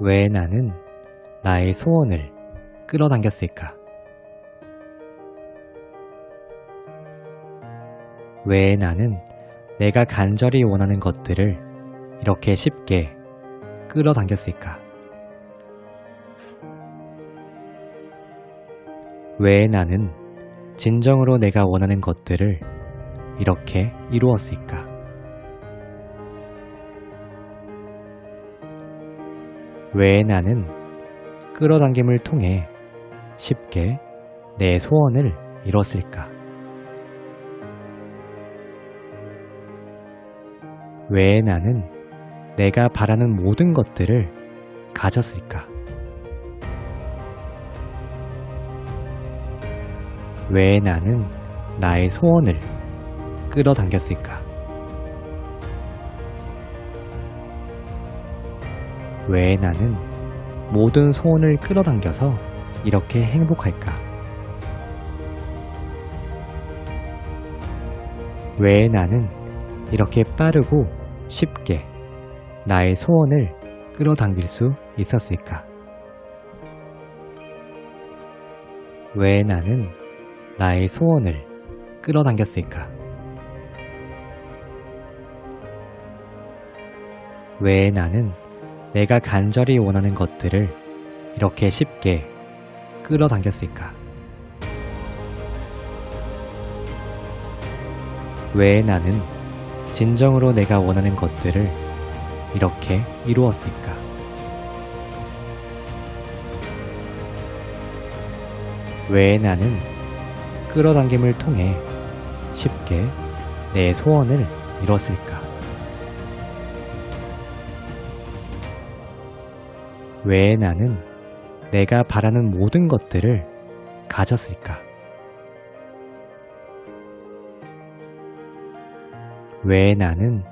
왜 나는 나의 소원을 끌어당겼을까? 왜 나는 내가 간절히 원하는 것들을 이렇게 쉽게 끌어당겼을까? 왜 나는 진정으로 내가 원하는 것들을 이렇게 이루었을까? 왜 나는 끌어당김을 통해 쉽게 내 소원을 이뤘을까? 왜 나는 내가 바라는 모든 것들을 가졌을까? 왜 나는 나의 소원을 끌어당겼을까? 왜 나는 모든 소원을 끌어당겨서 이렇게 행복할까? 왜 나는 이렇게 빠르고 쉽게 나의 소원을 끌어당길 수 있었을까? 왜 나는 나의 소원을 끌어당겼을까? 왜 나는 내가 간절히 원하는 것들을 이렇게 쉽게 끌어당겼을까? 왜 나는 진정으로 내가 원하는 것들을 이렇게 이루었을까? 왜 나는 끌어당김을 통해 쉽게 내 소원을 이뤘을까? 왜 나는 내가 바라는 모든 것들을 가졌을까? 왜 나는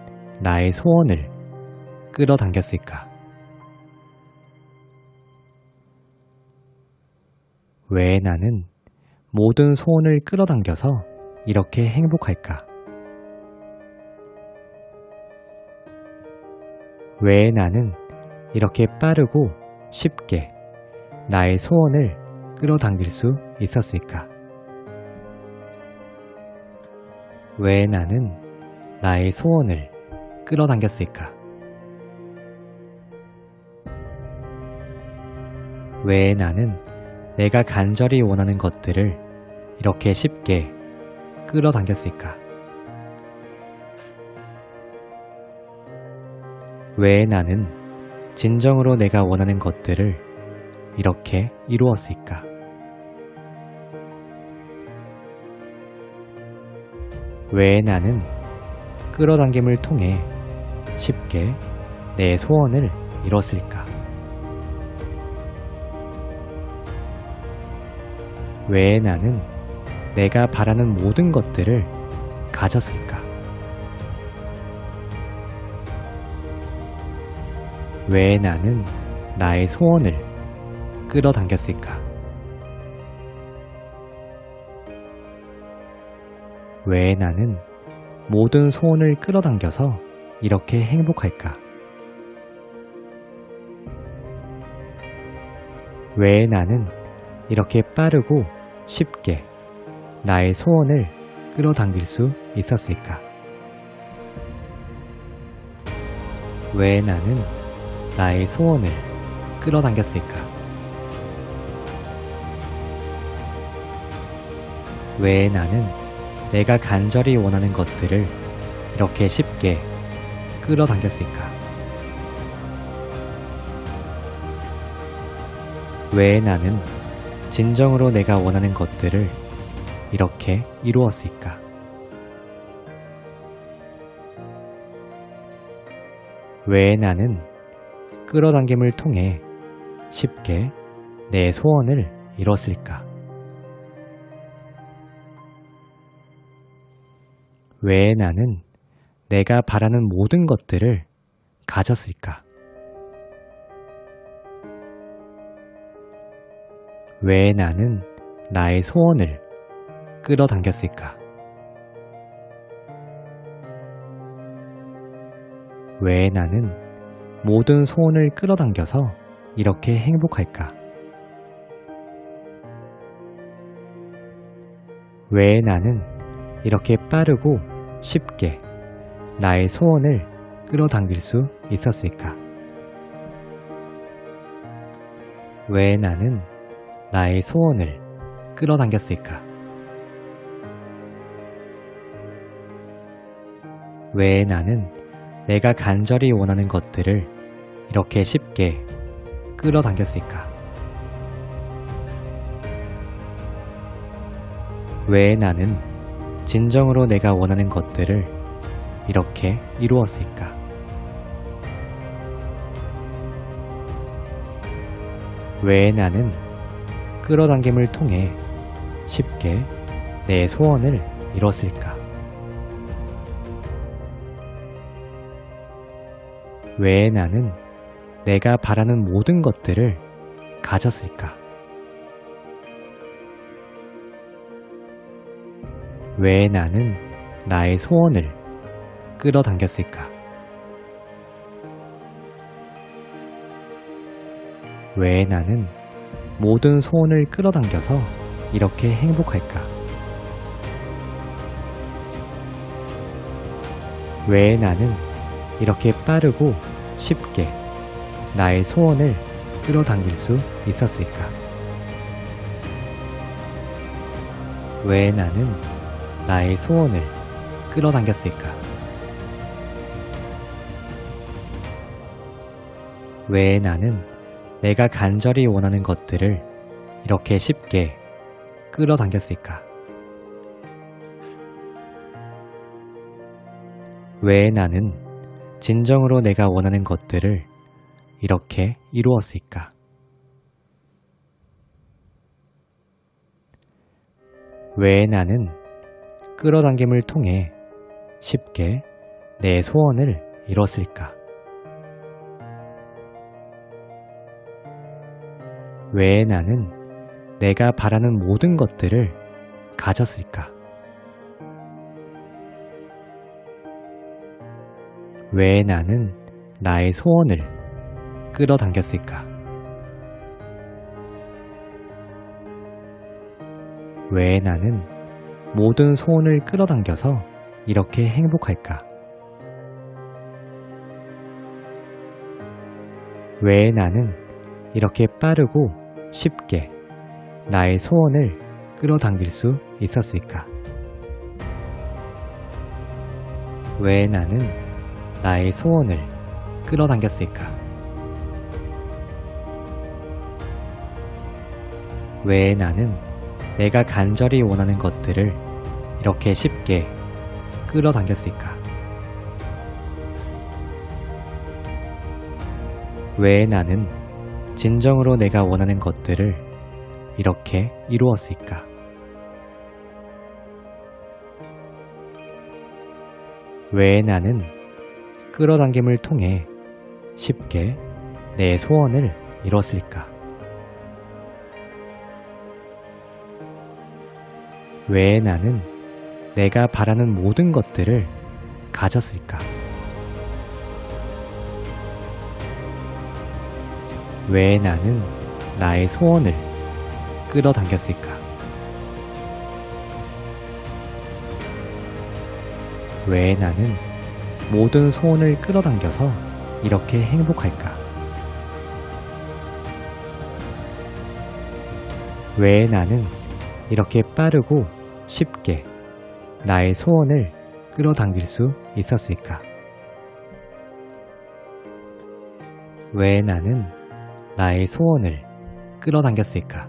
나의 소원을 끌어당겼을까? 왜 나는 모든 소원을 끌어당겨서 이렇게 행복할까? 왜 나는 이렇게 빠르고 쉽게 나의 소원을 끌어당길 수 있었을까? 왜 나는 나의 소원을 끌어당겼을까? 왜 나는 내가 간절히 원하는 것들을 이렇게 쉽게 끌어당겼을까? 왜 나는 진정으로 내가 원하는 것들을 이렇게 이루었을까? 왜 나는 끌어당김을 통해 쉽게 내 소원을 이뤘을까? 왜 나는 내가 바라는 모든 것들을 가졌을까? 왜 나는 나의 소원을 끌어당겼을까? 왜 나는 모든 소원을 끌어당겨서 이렇게 행복할까? 왜 나는 이렇게 빠르고 쉽게 나의 소원을 끌어당길 수 있었을까? 왜 나는 나의 소원을 끌어당겼을까? 왜 나는 내가 간절히 원하는 것들을 이렇게 쉽게 끌어당겼을까? 왜 나는 진정으로 내가 원하는 것들을 이렇게 이루었을까? 왜 나는 끌어당김을 통해 쉽게 내 소원을 이뤘을까? 왜 나는 내가 바라는 모든 것들을 가졌을까? 왜 나는 나의 소원을 끌어당겼을까? 왜 나는 모든 소원을 끌어당겨서 이렇게 행복할까? 왜 나는 이렇게 빠르고 쉽게 나의 소원을 끌어당길 수 있었을까? 왜 나는 나의 소원을 끌어당겼을까? 왜 나는 내가 간절히 원하는 것들을 이렇게 쉽게 끌어당겼을까? 왜 나는 진정으로 내가 원하는 것들을 이렇게 이루었을까? 왜 나는 끌어당김을 통해 쉽게 내 소원을 이뤘을까? 왜 나는 내가 바라는 모든 것들을 가졌을까? 왜 나는 나의 소원을 끌어당겼을까? 왜 나는 모든 소원을 끌어당겨서 이렇게 행복할까? 왜 나는 이렇게 빠르고 쉽게 나의 소원을 끌어당길 수 있었을까? 왜 나는 나의 소원을 끌어당겼을까? 왜 나는 내가 간절히 원하는 것들을 이렇게 쉽게 끌어당겼을까? 왜 나는 진정으로 내가 원하는 것들을 이렇게 이루었을까? 왜 나는 끌어당김을 통해 쉽게 내 소원을 이뤘을까? 왜 나는 내가 바라는 모든 것들을 가졌을까? 왜 나는 나의 소원을 끌어당겼을까? 왜 나는 모든 소원을 끌어당겨서 이렇게 행복할까? 왜 나는 이렇게 빠르고 쉽게 나의 소원을 끌어당길 수 있었을까? 왜 나는 나의 소원을 끌어당겼을까? 왜 나는 내가 간절히 원하는 것들을 이렇게 쉽게 끌어당겼을까? 왜 나는 진정으로 내가 원하는 것들을 이렇게 이루었을까? 왜 나는 끌어당김을 통해 쉽게 내 소원을 이뤘을까? 왜 나는 내가 바라는 모든 것들을 가졌을까? 왜 나는 나의 소원을 끌어당겼을까? 왜 나는 모든 소원을 끌어당겨서 이렇게 행복할까? 왜 나는 이렇게 빠르고 쉽게 나의 소원을 끌어당길 수 있었을까? 왜 나는 나의 소원을 끌어당겼을까?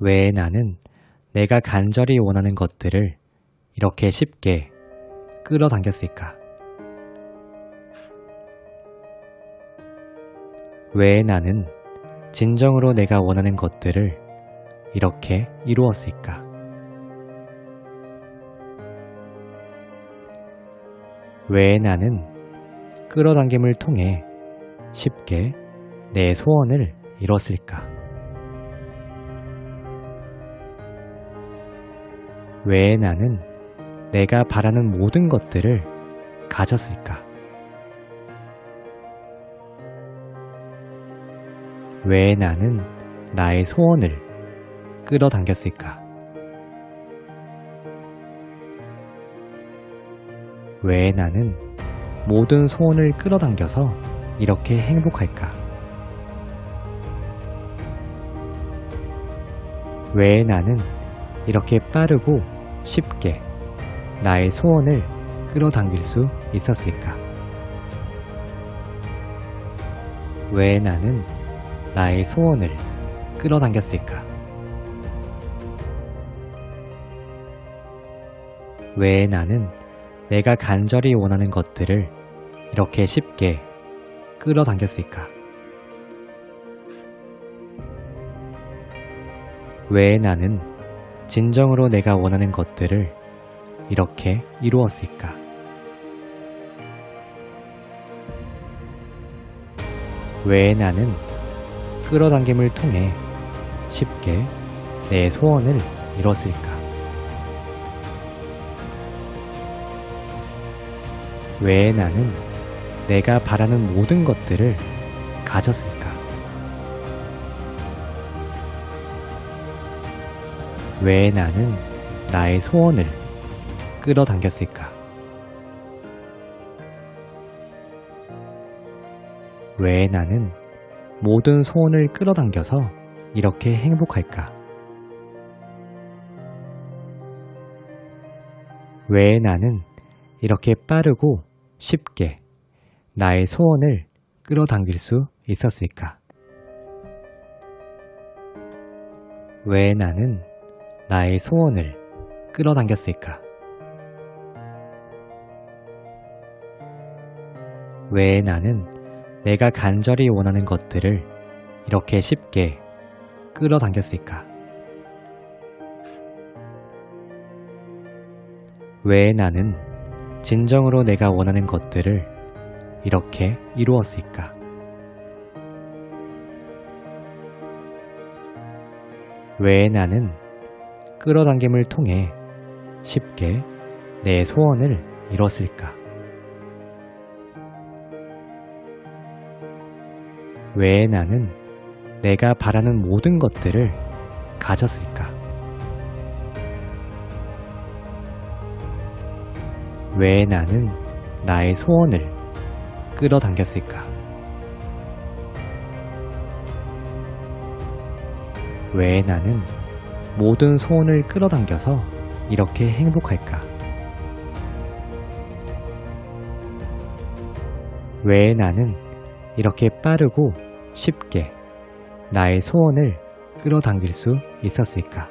왜 나는 내가 간절히 원하는 것들을 이렇게 쉽게 끌어당겼을까? 왜 나는 진정으로 내가 원하는 것들을 이렇게 이루었을까? 왜 나는 끌어당김을 통해 쉽게 내 소원을 이뤘을까? 왜 나는 내가 바라는 모든 것들을 가졌을까? 왜 나는 나의 소원을 끌어당겼을까? 왜 나는 모든 소원을 끌어당겨서 이렇게 행복할까? 왜 나는 이렇게 빠르고 쉽게 나의 소원을 끌어당길 수 있었을까? 왜 나는 나의 소원을 끌어당겼을까? 왜 나는 내가 간절히 원하는 것들을 이렇게 쉽게 끌어당겼을까? 왜 나는 진정으로 내가 원하는 것들을 이렇게 이루었을까? 왜 나는 끌어당김을 통해 쉽게 내 소원을 이뤘을까? 왜 나는 내가 바라는 모든 것들을 가졌을까? 왜 나는 나의 소원을 끌어당겼을까? 왜 나는 모든 소원을 끌어당겨서 이렇게 행복할까? 왜 나는 이렇게 빠르고 쉽게 나의 소원을 끌어당길 수 있었을까? 왜 나는 나의 소원을 끌어당겼을까? 왜 나는 내가 간절히 원하는 것들을 이렇게 쉽게 끌어당겼을까? 왜 나는 진정으로 내가 원하는 것들을 이렇게 이루었을까? 왜 나는 끌어당김을 통해 쉽게 내 소원을 이뤘을까? 왜 나는 내가 바라는 모든 것들을 가졌을까? 왜 나는 나의 소원을 끌어당겼을까? 왜 나는 모든 소원을 끌어당겨서 이렇게 행복할까? 왜 나는 이렇게 빠르고 쉽게 나의 소원을 끌어당길 수 있었을까?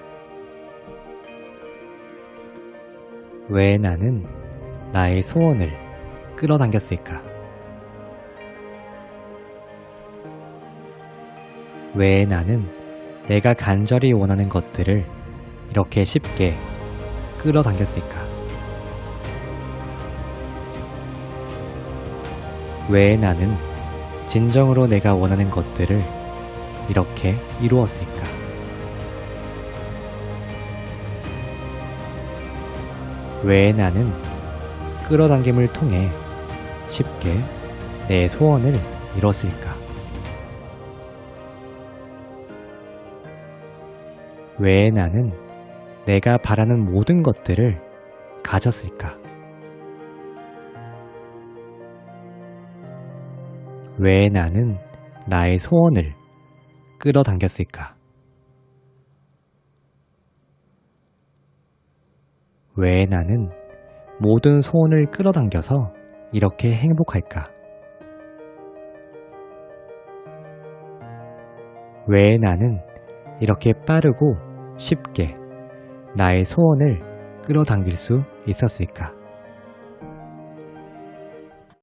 왜 나는 나의 소원을 끌어당겼을까? 왜 나는 내가 간절히 원하는 것들을 이렇게 쉽게 끌어당겼을까? 왜 나는 진정으로 내가 원하는 것들을 이렇게 이루었을까? 왜 나는 끌어당김을 통해 쉽게 내 소원을 이뤘을까? 왜 나는 내가 바라는 모든 것들을 가졌을까? 왜 나는 나의 소원을 끌어당겼을까? 왜 나는 모든 소원을 끌어당겨서 이렇게 행복할까? 왜 나는 이렇게 빠르고 쉽게 나의 소원을 끌어당길 수 있었을까?